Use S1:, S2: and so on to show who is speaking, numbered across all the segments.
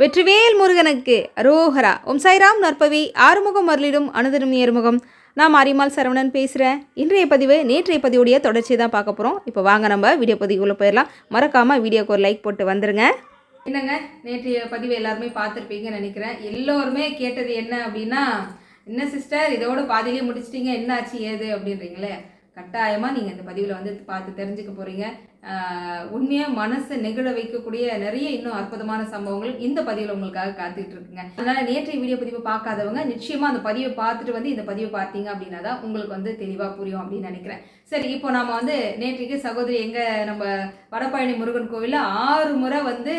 S1: வெற்றிவேல் முருகனுக்கு அரோஹரா ஓம் சாய்ராம் நற்பவி. ஆறுமுகம் அருளிடும் அனுதரும் ஏறுமுகம். நான் மாரிமால் சரவணன் பேசுகிறேன் இன்றைய பதிவு நேற்றைய பதிவுடைய தொடர்ச்சி தான் பார்க்க போகிறோம் இப்போ வாங்க நம்ம வீடியோ பதிவுக்குள்ளே போயிடலாம். மறக்காமல் வீடியோக்கு ஒரு லைக் போட்டு வந்துருங்க. என்னங்க? நேற்றைய பதிவு எல்லாருமே பார்த்துருப்பீங்கன்னு நினைக்கிறேன். எல்லோருமே கேட்டது என்ன அப்படின்னா என்ன சிஸ்டர் இதோட பாதியிலே முடிச்சிட்டீங்க. என்னாச்சு? ஏது? அப்படின்றீங்களே. கட்டாயமாக நீங்கள் இந்த பதிவில் வந்து பார்த்து தெரிஞ்சுக்க போகிறீங்க உண்மையாக மனசை நெகிழ வைக்கக்கூடிய நிறைய இன்னும் அற்புதமான சம்பவங்கள் இந்த பதிவில் உங்களுக்காக காத்துக்கிட்டு இருக்குங்க. அதனால் நேற்றைய வீடியோ பதிவை பார்க்காதவங்க நிச்சயமாக அந்த பதிவை பார்த்துட்டு வந்து இந்த பதிவை பார்த்தீங்க அப்படின்னா தான் உங்களுக்கு வந்து தெளிவாக புரியும் அப்படின்னு நினைக்கிறேன். சரி இப்போ நாம் வந்து நேற்றைக்கு சகோதரி எங்கள் நம்ம வடபழனி முருகன் கோவிலில் ஆறு முறை வந்து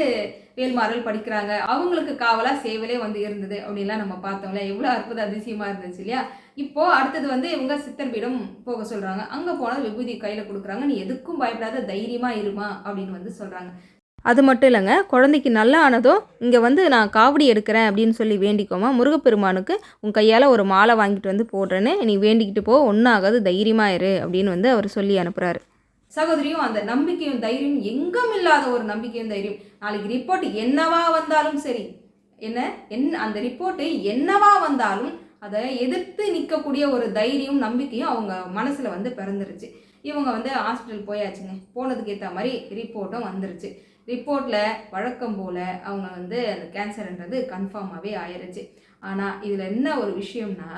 S1: வேல்மாறல் படிக்கிறாங்க. அவங்களுக்கு காவலாக சேவலே வந்து இருந்தது அப்படின்லாம் நம்ம பார்த்தோம்ல. எவ்வளோ அற்புத அதிசயமாக இருந்துச்சு இல்லையா? இப்போ அடுத்தது வந்து இவங்க சித்தர்பீடம் போக சொல்றாங்க. அங்க போனால் விபூதி கையில கொடுக்குறாங்க. நீ எதுக்கும் பயப்படாத தைரியமா இருமா அப்படின்னு வந்து சொல்றாங்க. அது மட்டும் இல்லைங்க. குழந்தைக்கு நல்லா ஆனதும் இங்கே வந்து நான் காவடி எடுக்கிறேன் அப்படின்னு சொல்லி வேண்டிக்கோமா? முருகப்பெருமானுக்கு உன் கையால் ஒரு மாலை வாங்கிட்டு வந்து போடுறேன்னு நீ வேண்டிக்கிட்டு போ. ஒன்றாகாது தைரியமாக இரு அப்படின்னு வந்து அவர் சொல்லி அனுப்புகிறாரு சகோதரியும் அந்த நம்பிக்கையும் தைரியம் எங்கும் இல்லாத ஒரு நம்பிக்கையும் தைரியம். நாளைக்கு ரிப்போர்ட் என்னவா வந்தாலும் சரி. என்ன? என் அந்த ரிப்போர்ட்டு என்னவா வந்தாலும் அதை எதிர்த்து நிற்கக்கூடிய ஒரு தைரியம் நம்பிக்கையும் அவங்க மனசில் வந்து பிறந்துருச்சு. இவங்க வந்து ஹாஸ்பிட்டல் போயாச்சுங்க. போனதுக்கு ஏற்ற மாதிரி ரிப்போர்ட்டும் வந்துருச்சு. ரிப்போர்ட்டில் வழக்கம் போல் அவங்க வந்து அந்த கேன்சர்ன்றது கன்ஃபார்மாகவே ஆயிருச்சு. ஆனால் இதில் என்ன ஒரு விஷயம்னா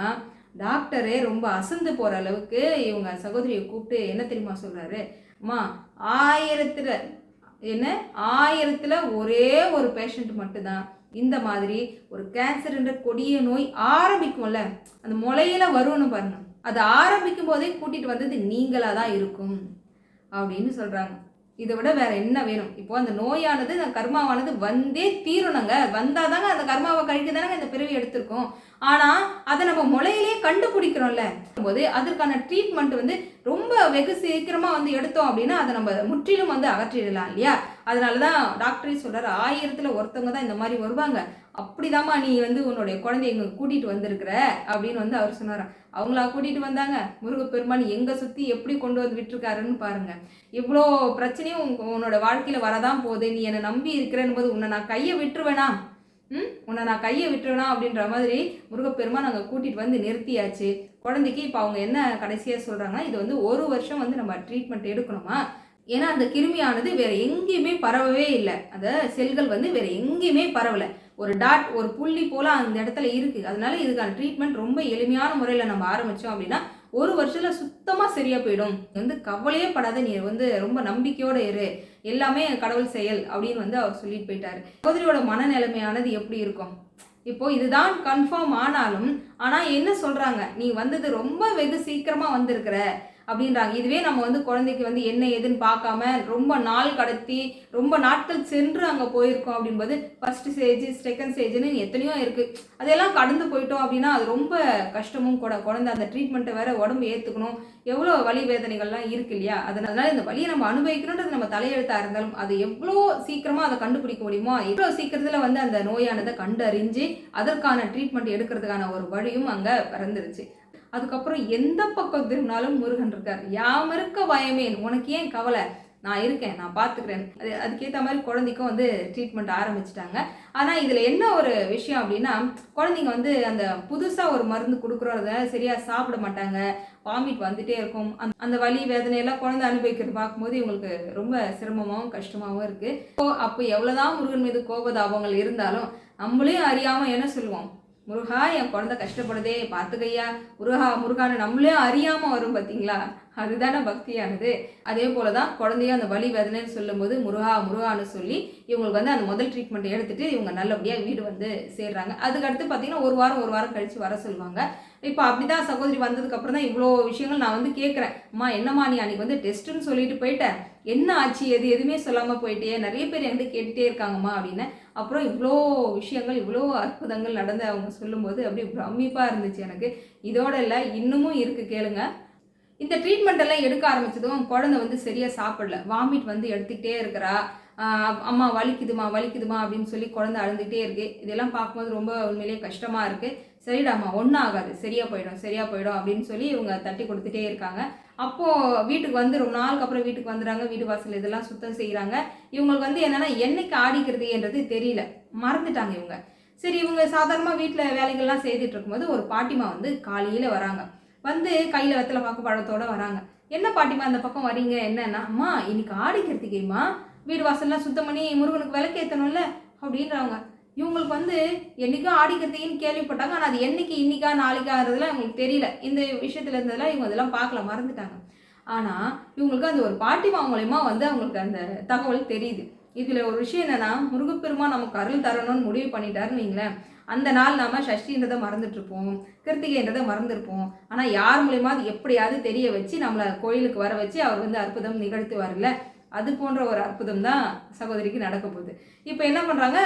S1: டாக்டரே ரொம்ப அசந்து போகிற அளவுக்கு இவங்க சகோதரியை கூப்பிட்டு என்ன தெரியுமா சொல்கிறாரு அம்மா ஆயிரத்தில் என்ன? ஆயிரத்தில் ஒரே ஒரு பேஷண்ட் மட்டும்தான். இந்த மாதிரி ஒரு கேன்சர் என்ற கொடிய நோய் ஆரம்பிக்கும்ல அந்த முளையில வரும்னு பாருங்க. அது ஆரம்பிக்கும் போதே கூட்டிகிட்டு வந்தது நீங்களாக தான் இருக்கும் அப்படின்னு சொல்கிறாங்க இதை விட வேற என்ன வேணும்? இப்போ அந்த நோயானது அந்த கர்மாவானது வந்தே தீரணுங்க. வந்தாதாங்க அந்த கர்மாவை கழிக்க தானங்க இந்த பிறவி எடுத்திருக்கோம். ஆனால் அதை நம்ம முளையிலே கண்டுபிடிக்கிறோம்ல. போது அதற்கான ட்ரீட்மெண்ட் வந்து ரொம்ப வெகு சீக்கிரமாக வந்து எடுத்தோம் அப்படின்னா அதை நம்ம முற்றிலும் வந்து அகற்றிடலாம் இல்லையா? அதனால தான் டாக்டரே சொல்கிறார் ஆயிரத்தில் ஒருத்தவங்க தான் இந்த மாதிரி வருவாங்க. அப்படிதாம்மா நீ வந்து உன்னுடைய குழந்தைய எங்க கூட்டிட்டு வந்திருக்கிற அப்படின்னு வந்து அவர் சொன்னார் அவங்களா கூட்டிட்டு வந்தாங்க. முருகப்பெருமான் எங்க சுத்தி எப்படி கொண்டு வந்து விட்டுருக்காருன்னு பாருங்க. இவ்வளோ பிரச்சனையும் உன் உன்னோட வாழ்க்கையில வரதான் போகுது. நீ என்னை நம்பி இருக்கிறேன்னு போது உன்னை நான் கையை விட்டுருவேனா? ம்? உன்னை நான் கையை விட்டுருவேனா அப்படின்ற மாதிரி முருகப்பெருமா நாங்கள் கூட்டிகிட்டு வந்து நிறுத்தியாச்சு. குழந்தைக்கு இப்போ அவங்க என்ன கடைசியாக சொல்கிறாங்கன்னா இது வந்து ஒரு வருஷம் வந்து நம்ம ட்ரீட்மெண்ட் எடுக்கணுமா? ஏன்னா அந்த கிருமியானது வேற எங்கேயுமே பரவவே இல்லை. அந்த செல்கள் வந்து வேற எங்கேயுமே பரவலை. ஒரு டாட் ஒரு புள்ளி போல அந்த இடத்துல இருக்கு. அதனால இதுக்கான ட்ரீட்மெண்ட் ரொம்ப எளிமையான முறையில் நம்ம ஆரம்பிச்சோம் அப்படின்னா ஒரு வருஷத்தில் சுத்தமாக சரியாக போயிடும். வந்து கவலையே படாத நீ வந்து ரொம்ப நம்பிக்கையோடு இரு. எல்லாமே கடவுள் செயல் அப்படின்னு வந்து அவர் சொல்லிட்டு போயிட்டாரு. சகோதரியோட மனநிலைமையானது எப்படி இருக்கும்? இப்போ இதுதான் கன்ஃபார்ம் ஆனாலும் ஆனால் என்ன சொல்கிறாங்க நீ வந்தது ரொம்ப வெகு சீக்கிரமாக வந்திருக்கிற. அப்படின்றாங்க. இதுவே நம்ம வந்து குழந்தைக்கு வந்து என்ன ஏதுன்னு பார்க்காம ரொம்ப நாள் கடத்தி ரொம்ப நாட்கள் சென்று அங்கே போயிருக்கோம் அப்படின்போது ஃபர்ஸ்ட் ஸ்டேஜ் செகண்ட் ஸ்டேஜ்னு எத்தனையோ இருக்குது அதெல்லாம் கடந்து போயிட்டோம் அப்படின்னா அது ரொம்ப கஷ்டமும் கூட. குழந்தை அந்த ட்ரீட்மெண்ட்டை வேற உடம்பு ஏற்றுக்கணும் எவ்வளோ வலி வேதனைகள்லாம் இருக்கு இல்லையா? அதனால இந்த வலியை நம்ம அனுபவிக்கணுன்றது நம்ம தலையெழுத்தாக இருந்தாலும் அது எவ்வளோ சீக்கிரமாக அதை கண்டுபிடிக்க முடியுமோ எவ்வளோ சீக்கிரத்தில் வந்து அந்த நோயானதை கண்டறிஞ்சு அதற்கான ட்ரீட்மெண்ட் எடுக்கிறதுக்கான ஒரு வழியும் அங்கே பிறந்துருச்சு. அதுக்கப்புறம் எந்த பக்கம் திரும்பினாலும் முருகன் இருக்கார். யாம் இருக்க பயமேன் உனக்கு ஏன் கவலை? நான் இருக்கேன் நான் பார்த்துக்கிறேன் அது அதுக்கேற்ற மாதிரி குழந்தைக்கும் வந்து ட்ரீட்மெண்ட் ஆரம்பிச்சிட்டாங்க. ஆனால் இதில் என்ன ஒரு விஷயம் அப்படின்னா குழந்தைங்க வந்து அந்த புதுசாக ஒரு மருந்து கொடுக்குறத சரியாக சாப்பிட மாட்டாங்க. வாமிட் வந்துட்டே இருக்கும். அந்த அந்த வலி வேதனையெல்லாம் குழந்தை அனுபவிக்கிறது பார்க்கும்போது இவங்களுக்கு ரொம்ப சிரமமாகவும் கஷ்டமாகவும் இருக்குது அப்போ எவ்வளோதான் முருகன் மீது கோபதாபங்கள் இருந்தாலும் நம்மளையும் அறியாமல் என்ன சொல்லுவோம்? முருகா என் குழந்தை கஷ்டப்படுதே பார்த்துக்கையா. முருகா முருகான்னு நம்மளே அறியாமல் வரும் பார்த்தீங்களா அதுதானே பக்தியானது. அதே போல தான் குழந்தைய அந்த வலி வேதனைன்னு சொல்லும்போது முருகா முருகான்னு சொல்லி இவங்களுக்கு வந்து அந்த முதல் ட்ரீட்மெண்ட் எடுத்துட்டு இவங்க நல்லபடியாக வீடு வந்து சேர்றாங்க. அதுக்கடுத்து பார்த்தீங்கன்னா ஒரு வாரம் ஒரு வாரம் கழித்து வர சொல்லுவாங்க. இப்போ அப்படிதான் சகோதரி வந்ததுக்கு அப்புறம் தான் இவ்வளோ விஷயங்கள் நான் வந்து கேட்குறேன் அம்மா என்னம்மா நீ அன்னைக்கு வந்து டெஸ்ட்டுன்னு சொல்லிட்டு போயிட்டேன் என்ன ஆச்சு? எது எதுவுமே சொல்லாமல் போயிட்டே நிறைய பேர் என்கிட்ட கேட்டுட்டே இருக்காங்கம்மா அப்படின்னு. அப்புறம் இவ்வளோ விஷயங்கள் இவ்வளோ அற்புதங்கள் நடந்து அவங்க சொல்லும்போது அப்படி பிரமிப்பாக இருந்துச்சு எனக்கு. இதோட இல்லை இன்னமும் இருக்குது கேளுங்க. இந்த ட்ரீட்மெண்ட் எல்லாம் எடுக்க ஆரம்பித்ததும் குழந்தை வந்து சரியாக சாப்பிடல. வாமிட் வந்து எடுத்துக்கிட்டே இருக்கிறா. அம்மா வலிக்குதுமா வலிக்குதுமா அப்படின்னு சொல்லி குழந்தை அழுந்துகிட்டே இருக்கு. இதெல்லாம் பார்க்கும்போது ரொம்ப உண்மையிலேயே கஷ்டமாக இருக்குது சரிடாம்மா ஒன்றும் ஆகாது சரியாக போயிடும் சரியாக போயிடும் அப்படின்னு சொல்லி இவங்க தட்டி கொடுத்துட்டே இருக்காங்க. அப்போது வீட்டுக்கு வந்து ரொம்ப நாளுக்கு அப்புறம் வீட்டுக்கு வந்துடுறாங்க. வீடு வாசல் இதெல்லாம் சுத்தம் செய்கிறாங்க இவங்களுக்கு வந்து என்னென்னா என்னைக்கு ஆடிக்கிறதுன்றது தெரியல. மறந்துட்டாங்க இவங்க. சரி இவங்க சாதாரணமாக வீட்டில் வேலைகள்லாம் செய்துட்டு இருக்கும்போது ஒரு பாட்டிமா வந்து காலையில் வராங்க. வந்து கையில் வெத்தலை பாக்கு பழத்தோடு வராங்க. என்ன பாட்டிமா அந்த பக்கம் வரீங்க? என்னன்னா அம்மா இன்னைக்கு ஆடிக்கிறதுக்கேம்மா. வீடு வாசல்லாம் சுத்தம் பண்ணி முருகனுக்கு விளக்கேற்றணும்ல அப்படின்றாங்க. இவங்களுக்கு வந்து என்னைக்கும் ஆடிக்கிறதுக்குன்னு கேள்விப்பட்டாங்க. ஆனால் அது என்னைக்கு இன்னைக்கா நாளைக்காகிறதுலாம் இவங்களுக்கு தெரியல. இந்த விஷயத்துல இருந்ததெல்லாம் இவங்க அதெல்லாம் பார்க்கல மறந்துட்டாங்க. ஆனால் இவங்களுக்கு அந்த ஒரு பாட்டிமா மூலயமா வந்து அவங்களுக்கு அந்த தகவல் தெரியுது. இதில் ஒரு விஷயம் என்னென்னா முருகப்பெருமான் நமக்கு அருள் தரணும்னு முடிவு பண்ணிட்டாருன்னு வைங்களேன். அந்த நாள் நாம் சஷ்டின்றதை மறந்துட்டுருப்போம். கிருத்திகைன்றதை மறந்துருப்போம் ஆனால் யார் மூலயமா அது எப்படியாவது தெரிய வச்சு நம்மளை கோயிலுக்கு வர வச்சு அவர் வந்து அற்புதம் நிகழ்த்துவார்ல அது போன்ற ஒரு அற்புதம் தான் சகோதரிக்கு நடக்க போகுது. இப்போ என்ன பண்ணுறாங்க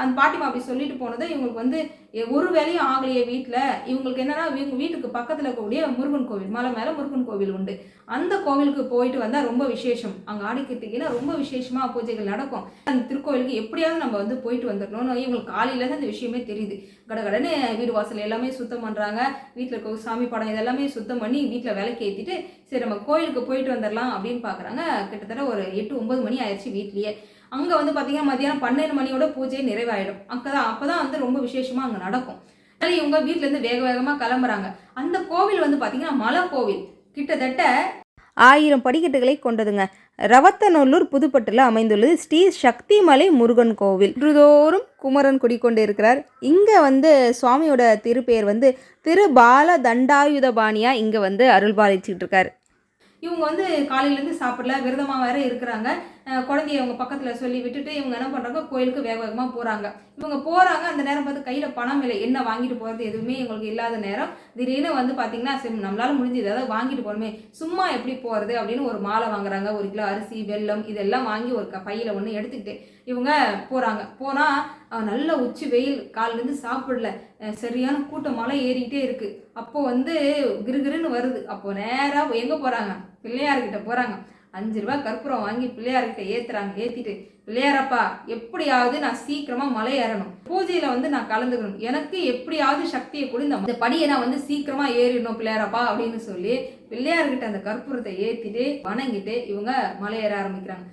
S1: அந்த பாட்டிமா அப்படி சொல்லிட்டு போனது இவங்களுக்கு வந்து ஒரு வேலையும் ஆகலையே வீட்டில் இவங்களுக்கு என்னன்னா இவங்க வீட்டுக்கு பக்கத்தில் இருக்கக்கூடிய முருகன் கோவில் மலை மேலே முருகன் கோவில் உண்டு. அந்த கோவிலுக்கு போயிட்டு வந்தால் ரொம்ப விசேஷம். அங்கே ஆடிக்கிறதுக்குன்னா ரொம்ப விசேஷமாக பூஜைகள் நடக்கும். அந்த திருக்கோவிலுக்கு எப்படியாவது நம்ம வந்து போயிட்டு வந்துடணும்னு இவங்களுக்கு காலையில் தான் இந்த விஷயமே தெரியுது. கடகடன்னு வீடு வாசல் எல்லாமே சுத்தம் பண்ணுறாங்க வீட்டில் இருக்க சாமி படம் இதெல்லாமே சுத்தம் பண்ணி வீட்டில் விலைக்கு ஏற்றிட்டு சரி நம்ம கோயிலுக்கு போயிட்டு வந்துடலாம் அப்படின்னு பார்க்குறாங்க கிட்டத்தட்ட ஒரு எட்டு ஒம்பது மணி ஆயிடுச்சு வீட்லேயே. அங்கே வந்து பார்த்தீங்கன்னா மதியானம் பன்னெண்டு மணியோட பூஜை நிறைவாயிடும். அங்கே தான் அப்போ தான் வந்து ரொம்ப விசேஷமாக அங்கே நடக்கும். அதனால இவங்க வீட்டிலேருந்து வேக வேகமாக கிளம்புறாங்க. அந்த கோவில் வந்து பார்த்தீங்கன்னா மலை கோவில். கிட்டத்தட்ட
S2: ஆயிரம் படிக்கட்டுகளை கொண்டதுங்க. ரவத்தநல்லூர் புதுப்பட்டில் அமைந்துள்ளது ஸ்ரீ சக்திமலை முருகன் கோவில். இன்றுதோறும் குமரன் குடிக்கொண்டு இருக்கிறார் இங்கே வந்து சுவாமியோட திருப்பெயர் வந்து திரு பால தண்டாயுதபாணியா இங்கே வந்து அருள்பாலிச்சுட்டு இருக்கார்.
S1: இவங்க வந்து காலையிலேருந்து சாப்பிடல விரதமாக வேற இருக்கிறாங்க. குழந்தைய அவங்க பக்கத்தில் சொல்லி விட்டுட்டு இவங்க என்ன பண்ணுறாங்க கோயிலுக்கு வேக வேகமாக போகிறாங்க இவங்க போகிறாங்க அந்த நேரம் பார்த்து கையில் பணம் இல்லை என்ன வாங்கிட்டு போகிறது எதுவுமே இவங்களுக்கு இல்லாத நேரம். திடீர்னு வந்து பார்த்தீங்கன்னா சரி நம்மளால முடிஞ்சது ஏதாவது வாங்கிட்டு போகணுமே சும்மா எப்படி போகிறது அப்படின்னு ஒரு மாலை வாங்குறாங்க. ஒரு கிலோ அரிசி வெல்லம் இதெல்லாம் வாங்கி ஒரு க பையில் ஒன்று எடுத்துக்கிட்டு இவங்க போகிறாங்க போனால் நல்ல உச்சி வெயில் காலிலேருந்து சாப்பிடல. சரியான கூட்டம் மலை ஏறிக்கிட்டே இருக்குது அப்போ வந்து கிருகிருன்னு வருது. அப்போது நேராக எங்கே போகிறாங்க பிள்ளையார்கிட்ட போகிறாங்க அஞ்சு ரூபாய் கற்பூரம் வாங்கி பிள்ளையார்கிட்ட ஏத்துறாங்க ஏத்திட்டு பிள்ளையாரப்பா எப்படியாவது நான் சீக்கிரமா மலை ஏறணும். பூஜையில வந்து நான் கலந்துக்கணும். எனக்கு எப்படியாவது சக்தியை கொடு. இந்த இந்த படியை நான் வந்து சீக்கிரமா ஏறிடணும் பிள்ளையாரப்பா அப்படின்னு சொல்லி பிள்ளையார்கிட்ட அந்த கற்பூரத்தை ஏத்திட்டு வணங்கிட்டு இவங்க மலை ஏற ஆரம்பிக்கிறாங்க.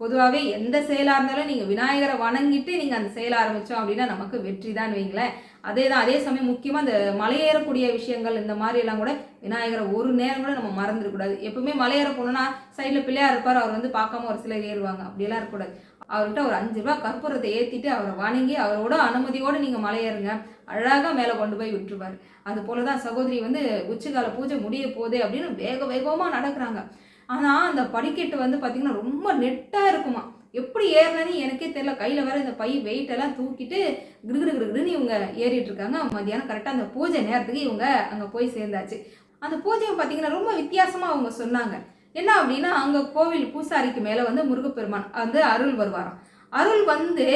S1: பொதுவாகவே எந்த செயலாக இருந்தாலும் நீங்கள் விநாயகரை வணங்கிட்டு நீங்கள் அந்த செயலை ஆரம்பித்தோம் அப்படின்னா நமக்கு வெற்றி தான் வைங்களேன். அதே தான் அதே சமயம் முக்கியமாக இந்த மலையேறக்கூடிய விஷயங்கள் இந்த மாதிரி எல்லாம் கூட விநாயகரை ஒரு நேரம் கூட நம்ம மறந்துடக்கூடாது எப்பவுமே மலையேற போனோம்னா சைடில் பிள்ளையார் இருப்பார் அவர் வந்து பார்க்காம ஒரு சிலர் ஏறுவாங்க. அப்படியெல்லாம் இருக்கக்கூடாது அவர்கிட்ட ஒரு அஞ்சு ரூபா கற்பூரத்தை ஏற்றிட்டு அவரை வணங்கி அவரோட அனுமதியோடு நீங்கள் மலையேறுங்க அழகாக மேலே கொண்டு போய் விட்டுருவார். அது போல தான் சகோதரி வந்து உச்சிகால பூஜை முடிய போதே அப்படின்னு வேக வேகமாக நடக்கிறாங்க. ஆனால் அந்த படிக்கட்டு வந்து பார்த்திங்கன்னா ரொம்ப நெட்டாக இருக்குமா. எப்படி ஏறினதுன்னு எனக்கே தெரியல. கையில் வேற இந்த பை வெயிட்டெல்லாம் தூக்கிட்டு கிடுகிடு கிடுகிடுன்னு இவங்க ஏறிட்டு இருக்காங்க. மத்தியானம் கரெக்டாக அந்த பூஜை நேரத்துக்கு இவங்க அங்கே போய் சேர்ந்தாச்சு. அந்த பூஜையை பார்த்தீங்கன்னா ரொம்ப வித்தியாசமாக அவங்க சொன்னாங்க. என்ன அப்படின்னா அங்கே கோவில் பூசாரிக்கு மேலே வந்து முருகப்பெருமான் வந்து அருள் வருவாராம். அருள் வந்து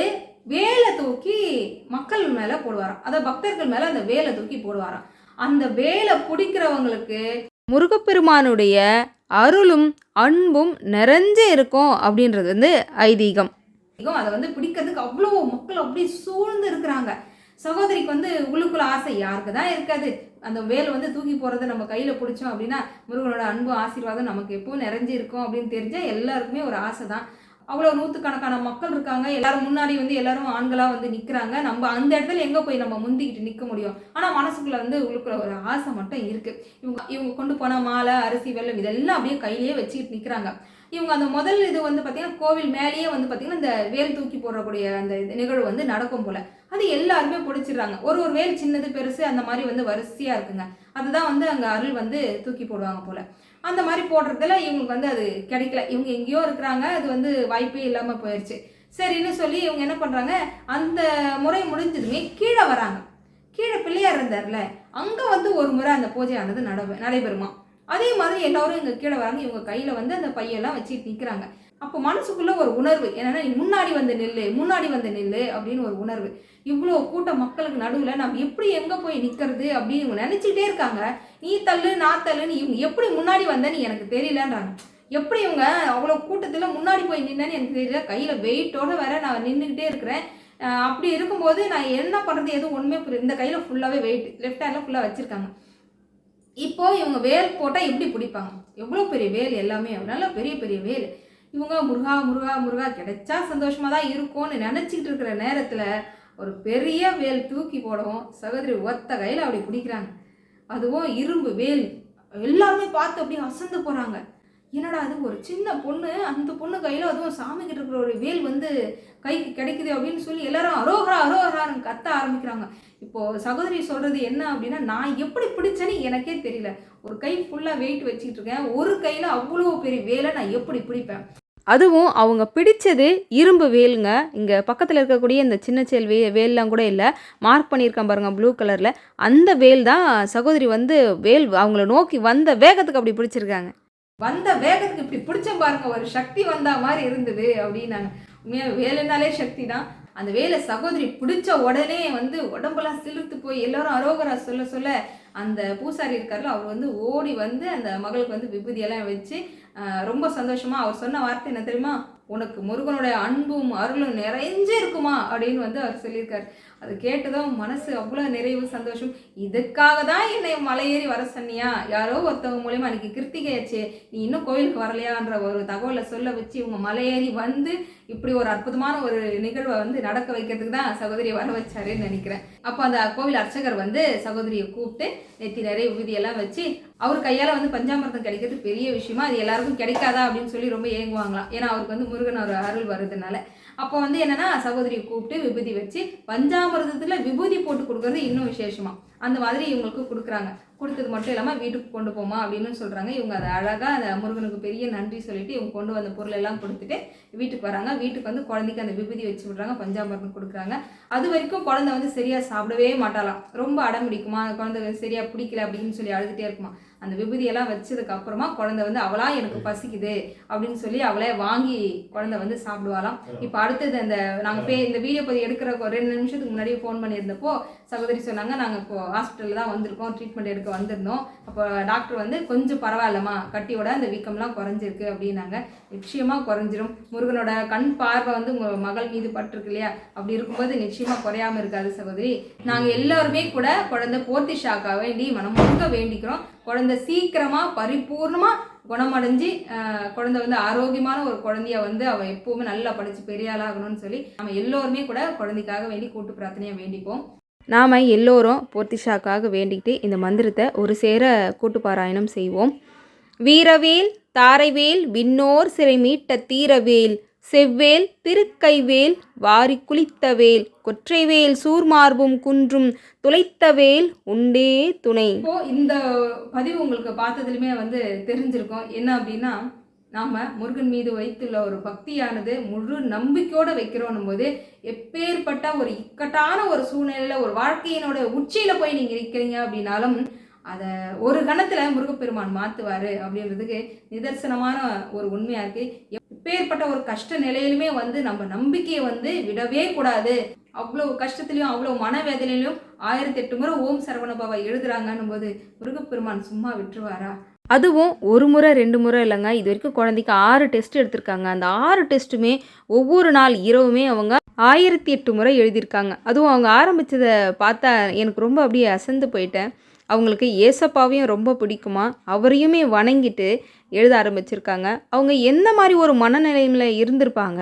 S1: வேலை தூக்கி மக்கள் மேலே போடுவாராம். அதை பக்தர்கள் மேலே அந்த வேலை தூக்கி போடுவாராம். அந்த வேலை பிடிக்கிறவங்களுக்கு
S2: முருகப்பெருமானுடைய அருளும் அன்பும் நிறைஞ்சே இருக்கும் அப்படின்றது வந்து ஐதீகம்.
S1: அதை வந்து பிடிக்கிறதுக்கு அவ்வளோ மக்கள் அப்படியே சூழ்ந்து இருக்கிறாங்க. சகோதரிக்கு வந்து உள்ளுக்குள்ள ஆசை யாருக்கு தான் இருக்காது. அந்த வேல் வந்து தூக்கி போகிறத நம்ம கையில் பிடிச்சோம் அப்படின்னா முருகனோட அன்பு ஆசீர்வாதம் நமக்கு எப்பவும் நிறைஞ்சு இருக்கும் அப்படின்னு தெரிஞ்சால் எல்லாருக்குமே ஒரு ஆசை தான் அவ்வளோ நூற்றுக்கணக்கான மக்கள் இருக்காங்க. எல்லாரும் முன்னாடி வந்து எல்லாரும் ஆண்களாக வந்து நிற்கிறாங்க நம்ம அந்த இடத்துல எங்கே போய் நம்ம முந்திக்கிட்டு நிற்க முடியும்? ஆனால் மனசுக்குள்ளே வந்து உள்ளுக்குள்ள ஒரு ஆசை மட்டும் இருக்குது இவங்க இவங்க கொண்டு போன மாலை அரிசி வெள்ளம் இதெல்லாம் அப்படியே கையிலேயே வச்சுக்கிட்டு நிற்கிறாங்க இவங்க அந்த முதல் இது வந்து பார்த்தீங்கன்னா கோவில் மேலேயே வந்து பார்த்தீங்கன்னா இந்த வேல் தூக்கி போடக்கூடிய அந்த நிகழ்வு வந்து நடக்கும் போல. அது எல்லாருமே பிடிச்சிடுறாங்க. ஒரு ஒரு வேல் சின்னது பெருசு அந்த மாதிரி வந்து வரிசையாக இருக்குங்க. அதுதான் வந்து அங்கே அருள் வந்து தூக்கி போடுவாங்க போல. அந்த மாதிரி போடுறதுல இவங்களுக்கு வந்து அது கிடைக்கல. இவங்க எங்கேயோ இருக்கிறாங்க அது வந்து வாய்ப்பே இல்லாமல் போயிடுச்சு சரின்னு சொல்லி இவங்க என்ன பண்ணுறாங்க அந்த முறை முடிஞ்சதுமே கீழே வராங்க. கீழே பிள்ளையார் இருந்தார்ல அங்கே வந்து ஒரு முறை அந்த பூஜையானது நட நடைபெறுமா அதே மாதிரி எல்லாரும் இங்கே கீழே வராங்க. இவங்க கையில் வந்து அந்த பையெல்லாம் வச்சுட்டு நிற்கிறாங்க அப்போ மனசுக்குள்ள ஒரு உணர்வு. என்னன்னா நீ முன்னாடி வந்து நெல்லு முன்னாடி வந்து நெல்லு அப்படின்னு ஒரு உணர்வு. இவ்வளோ கூட்ட மக்களுக்கு நடுவில் நம்ம எப்படி எங்கே போய் நிற்கிறது அப்படின்னு இவங்க நினச்சிக்கிட்டே இருக்காங்க. நீ தள்ளு நான் தள்ளுன்னு இவங்க எப்படி முன்னாடி வந்தேன்னு எனக்கு தெரியலன்றாங்க. எப்படி இவங்க அவ்வளோ கூட்டத்தில் முன்னாடி போய் நின்னேன்னு எனக்கு தெரியல. கையில் வெயிட்டோட வேற நான் நின்றுக்கிட்டே இருக்கிறேன். அப்படி இருக்கும்போது நான் என்ன பண்ணுறது எதுவும் ஒன்றுமே புரியல இந்த கையில் ஃபுல்லாகவே வெயிட் லெஃப்ட் ஹேண்டில் ஃபுல்லாக வச்சுருக்காங்க. இப்போது இவங்க வேல் போட்டால் எப்படி பிடிப்பாங்க? எவ்வளோ பெரிய வேல் எல்லாமே. நல்ல பெரிய பெரிய வேல். இவங்க முருகா முருகா முருகா கிடைச்சா சந்தோஷமாக தான் இருக்கும்னு நினச்சிக்கிட்டு இருக்கிற நேரத்தில் ஒரு பெரிய வேல் தூக்கி போடவும் சகோதரி ஒத்த கையில் அப்படி பிடிக்கிறாங்க. அதுவும் இரும்பு வேல். எல்லாருமே பார்த்து அப்படியே அசந்து போகிறாங்க என்னடா அது? ஒரு சின்ன பொண்ணு அந்த பொண்ணு கையில் அதுவும் சாமிக்கிட்டு இருக்கிற ஒரு வேல் வந்து கைக்கு கிடைக்குது அப்படின்னு சொல்லி எல்லாரும் அரோகரா அரோகரான்னு கத்த ஆரம்பிக்கிறாங்க. இப்போது சகோதரி சொல்கிறது என்ன அப்படின்னா நான் எப்படி பிடிச்சேன்னு எனக்கே தெரியல. ஒரு கை ஃபுல்லாக வெயிட் வச்சுக்கிட்டு இருக்கேன். ஒரு கையில் அவ்வளோ பெரிய வேலை நான் எப்படி பிடிப்பேன்?
S2: அதுவும் அவங்க பிடிச்சது இரும்பு வேலுங்க. இங்கே பக்கத்தில் இருக்கக்கூடிய இந்த சின்ன சேல் வே வேல்லாம் கூட இல்லை. மார்க் பண்ணியிருக்கேன் பாருங்க ப்ளூ கலரில் அந்த வேல் தான் சகோதரி வந்து வேல் அவங்கள நோக்கி வந்த வேகத்துக்கு அப்படி பிடிச்சிருக்காங்க.
S1: வந்த வேகத்துக்கு இப்படி பிடிச்ச பாருங்க ஒரு சக்தி வந்தா மாதிரி இருந்தது அப்படின்னாங்க. உண்மையாக வேலைனாலே சக்தி தான். அந்த வேலை சகோதரி பிடிச்ச உடனே வந்து உடம்பெல்லாம் சிலிர்த்து போய் எல்லாரும் அரோகரா சொல்ல சொல்ல அந்த பூசாரி இருக்கார்ல அவர் வந்து ஓடி வந்து அந்த மகளுக்கு வந்து விபூதியெல்லாம் வச்சு ரொம்ப சந்தோஷமா அவர் சொன்ன வார்த்தை என்ன தெரியுமா? உனக்கு முருகனுடைய அன்பும் அருளும் நிறைஞ்சே இருக்குமா? அப்படின்னு வந்து அவர் சொல்லியிருக்காரு. அது கேட்டதும் மனசு அவ்வளோ நிறைவு சந்தோஷம். இதுக்காக தான் என்னை மலையேறி வர சொன்னியா? யாரோ ஒருத்தவங்க மூலியமா அன்னைக்கு கிருத்திகையாச்சு நீ இன்னும் கோயிலுக்கு வரலையான்ற ஒரு தகவலை சொல்ல வச்சு இவங்க மலையேறி வந்து இப்படி ஒரு அற்புதமான ஒரு நிகழ்வை வந்து நடக்க வைக்கிறதுக்கு தான் சகோதரியை வர வச்சாருன்னு நினைக்கிறேன். அப்போ அந்த கோவில் அர்ச்சகர் வந்து சகோதரியை கூப்பிட்டு நெத்தி நிறைய விபூதியெல்லாம் வச்சு அவர் கையால் வந்து பஞ்சாமிர்தம் கிடைக்கிறது பெரிய விஷயமா அது எல்லாருக்கும் கிடைக்காதா அப்படின்னு சொல்லி ரொம்ப ஏங்குவாங்களாம். ஏன்னா அவருக்கு வந்து முருகன் ஒரு அருள் வருதுனால அப்போ வந்து என்னன்னா சகோதரியை கூப்பிட்டு விபூதி வச்சு பஞ்சாமிர்தத்தில் விபூதி போட்டு கொடுக்கறது இன்னும் விசேஷமா. அந்த மாதிரி இவங்களுக்கு கொடுக்குறாங்க. கொடுத்தது மட்டும் இல்லாமல் வீட்டுக்கு கொண்டு போமா அப்படின்னு சொல்கிறாங்க இவங்க அதை அழகாக அந்த முருகனுக்கு பெரிய நன்றி சொல்லிட்டு இவங்க கொண்டு வந்த பொருள் எல்லாம் கொடுத்துட்டு வீட்டுக்கு வராங்க. வீட்டுக்கு வந்து குழந்தைக்கு அந்த விபூதி வச்சு விட்றாங்க. பஞ்சாமிர்தம் கொடுக்குறாங்க. அது வரைக்கும் குழந்தை வந்து சரியாக சாப்பிடவே மாட்டாளாம். ரொம்ப அடம் பிடிக்குமா? அந்த குழந்தை சரியாக பிடிக்கல அப்படின்னு சொல்லி அழுதுகிட்டே இருக்குமா? அந்த விபூதியெல்லாம் வச்சதுக்கு அப்புறமா குழந்தை வந்து அவளா எனக்கு பசிக்குது அப்படின்னு சொல்லி அவளே வாங்கி குழந்தை வந்து சாப்பிடுவாளாம். இப்போ அடுத்தது அந்த நாங்கள் பே இந்த வீடியோ பதிவு எடுக்கிற ரெண்டு நிமிஷத்துக்கு முன்னாடியே ஃபோன் பண்ணியிருந்தப்போ சகோதரி சொன்னாங்க நாங்கள் இப்போ ஹாஸ்பிட்டலில் தான் வந்திருக்கோம் ட்ரீட்மெண்ட் எடுக்க வந்திருந்தோம். அப்போ டாக்டர் வந்து கொஞ்சம் பரவாயில்லம்மா கட்டியோட அந்த வீக்கம்லாம் குறைஞ்சிருக்கு அப்படின்னாங்க. நிச்சயமாக குறைஞ்சிரும். முருகனோட கண் பார்வை வந்து உங்கள் மகள் மீது பட்டிருக்கு இல்லையா? அப்படி இருக்கும்போது நிச்சயமாக குறையாம இருக்காது சகோதரி. நாங்கள் எல்லாருமே கூட குழந்தை போர்த்தி ஷாக்காக வேண்டி மனம் முழுக்க வேண்டிக்கிறோம். குழந்தை சீக்கிரமாக பரிபூர்ணமாக குணமடைஞ்சு குழந்தை வந்து ஆரோக்கியமான ஒரு குழந்தைய வந்து அவள் எப்போவுமே நல்லா படித்து பெரிய ஆளாகணும்னு சொல்லி நம்ம எல்லோருமே கூட குழந்தைக்காக வேண்டி கூட்டு பிரார்த்தனையாக வேண்டிப்போம்.
S2: நாம் எல்லோரும் போர்த்திஷாக்காக வேண்டிக்கிட்டு இந்த மந்திரத்தை ஒரு சேர கூட்டு பாராயணம் செய்வோம். வீரவேல் தாரைவேல் விண்ணோர் சிறை மீட்ட தீரவேல் செவ்வேல் திருக்கைவேல் வாரி குளித்தவேல் கொற்றைவேல் சூர்மார்பும் குன்றும் துளைத்தவேல் உண்டே துணை.
S1: இப்போ இந்த பதிவு உங்களுக்கு பார்த்ததுலையுமே வந்து தெரிஞ்சிருக்கும். என்ன அப்படின்னா நாம் முருகன் மீது வைத்துள்ள ஒரு பக்தியானது முழு நம்பிக்கையோடு வைக்கிறோம் போது எப்பேற்பட்ட ஒரு இக்கட்டான ஒரு சூழ்நிலையில் ஒரு வாழ்க்கையினோட உச்சியில் போய் நீங்கள் இருக்கிறீங்க அப்படின்னாலும் அதை ஒரு கணத்தில் முருகப்பெருமான் மாற்றுவார் அப்படின்றதுக்கு நிதர்சனமான ஒரு உண்மையாக இருக்கு. இப்பேற்பட்ட ஒரு கஷ்ட நிலையிலுமே வந்து நம்ம நம்பிக்கையை வந்து விடவே கூடாது. அவ்வளோ கஷ்டத்துலையும் அவ்வளோ மனவேதனையிலும் ஆயிரத்தி எட்டு முறை ஓம் சரவண எழுதுறாங்கன்னும் போது முருகப்பெருமான் சும்மா விட்டுருவாரா?
S2: அதுவும் ஒரு முறை ரெண்டு முறை இல்லைங்க. இது வரைக்கும் குழந்தைக்கு ஆறு டெஸ்ட் எடுத்திருக்காங்க. அந்த ஆறு டெஸ்ட்டுமே ஒவ்வொரு நாள் இரவுமே அவங்க ஆயிரத்தி எட்டு முறை எழுதியிருக்காங்க. அதுவும் அவங்க ஆரம்பித்ததை பார்த்தா எனக்கு ரொம்ப அப்படியே அசந்து போயிட்டேன். அவங்களுக்கு ஏசப்பாவையும் ரொம்ப பிடிக்குமா? அவரையுமே வணங்கிட்டு எழுத ஆரம்பிச்சிருக்காங்க. அவங்க எந்த மாதிரி ஒரு மனநிலையில் இருந்திருப்பாங்க.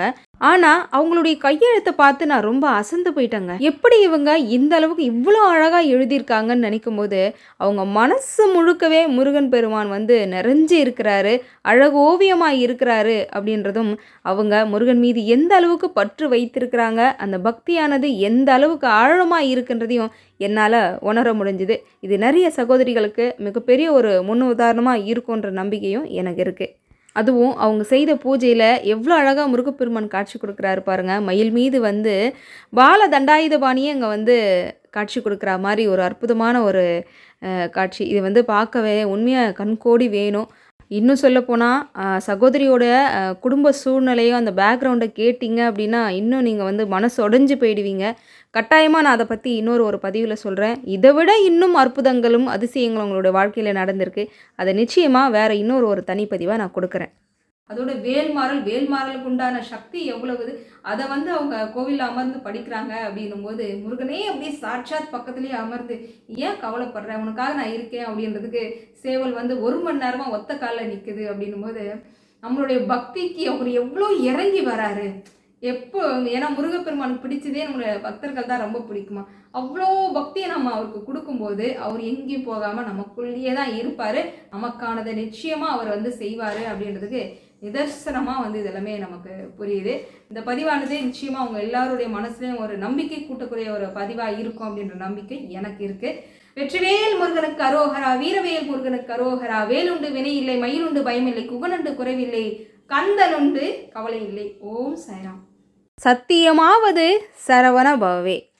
S2: ஆனால் அவங்களுடைய கையெழுத்தை பார்த்து நான் ரொம்ப அசந்து போயிட்டேங்க. எப்படி இவங்க இந்த அளவுக்கு இவ்வளோ அழகாக எழுதியிருக்காங்கன்னு நினைக்கும் போது அவங்க மனசு முழுக்கவே முருகன் பெருமான் வந்து நிறைஞ்சு இருக்கிறாரு அழகு ஓவியமாக இருக்கிறாரு அப்படின்றதும் அவங்க முருகன் மீது எந்த அளவுக்கு பற்று வைத்திருக்கிறாங்க அந்த பக்தியானது எந்த அளவுக்கு ஆழமாக இருக்குன்றதையும் என்னால் உணர முடிஞ்சுது. இது நிறைய சகோதரிகளுக்கு மிகப்பெரிய ஒரு முன் உதாரணமாக இருக்குன்ற நம்பிக்கையும் எனக்கு இருக்குது அதுவும் அவங்க செய்த பூஜையில் எவ்வளோ அழகாக முருகப்பெருமான் காட்சி கொடுக்குறாரு பாருங்கள் மயில் மீது வந்து பால தண்டாயுதபாணியே அங்கே வந்து காட்சி கொடுக்குற மாதிரி ஒரு அற்புதமான ஒரு காட்சி. இது வந்து பார்க்கவே உண்மையாக கண்கோடி வேணும். இன்னும் சொல்லப்போனால் சகோதரியோட குடும்ப சூழ்நிலையும் அந்த பேக்ரவுண்டை கேட்டிங்க அப்படின்னா இன்னும் நீங்கள் வந்து மனசு உடஞ்சி போயிடுவீங்க. கட்டாயமாக நான் அதை பற்றி இன்னொரு ஒரு பதிவில் சொல்கிறேன் இதை விட இன்னும் அற்புதங்களும் அதிசயங்களும் உங்களுடைய வாழ்க்கையில் நடந்திருக்கு. அதை நிச்சயமாக வேறு இன்னொரு ஒரு தனிப்பதிவாக நான் கொடுக்குறேன்.
S1: அதோட வேல்மாறல் வேல்மாறலுக்கு உண்டான சக்தி எவ்வளவு அதை வந்து அவங்க கோவிலில் அமர்ந்து படிக்கிறாங்க அப்படின்னும் போது முருகனே அப்படியே சாட்சாத் பக்கத்துலேயே அமர்ந்து ஏன் கவலைப்படுற? உனக்காக நான் இருக்கேன் அப்படின்றதுக்கு சேவல் வந்து ஒரு மணி நேரமாக ஒத்த காலில் நிற்குது அப்படின்னும் போது நம்மளுடைய பக்திக்கு அவர் எவ்வளோ இறங்கி வராரு. எப்போ ஏன்னா முருகப்பெருமானுக்கு பிடிச்சதே நம்மளுடைய பக்தர்கள் தான் ரொம்ப பிடிக்குமா? அவ்வளோ பக்தியை நம்ம அவருக்கு கொடுக்கும்போது அவர் எங்கேயும் போகாமல் நமக்குள்ளேயே தான் இருப்பார். நமக்கானதை நிச்சயமாக அவர் வந்து செய்வார் அப்படின்றதுக்கு நிதர்சனமாக வந்து இதெல்லாமே நமக்கு புரியுது. இந்த பதிவானது நிச்சயமாக அவங்க எல்லாருடைய மனசுலையும் ஒரு நம்பிக்கை கூட்டக்கூடிய ஒரு பதிவாக இருக்கும் அப்படின்ற நம்பிக்கை எனக்கு இருக்குது வெற்றிவேல் முருகனுக்கு அரோகரா வீரவேல் முருகனுக்கு அரோகரா வேலுண்டு வினை இல்லை மயிலுண்டு பயமில்லை குகனுண்டு குறைவில்லை கந்தனுண்டு கவலை இல்லை. ஓம் சாய்ராம்.
S2: சத்தியமாவது சரவண பவே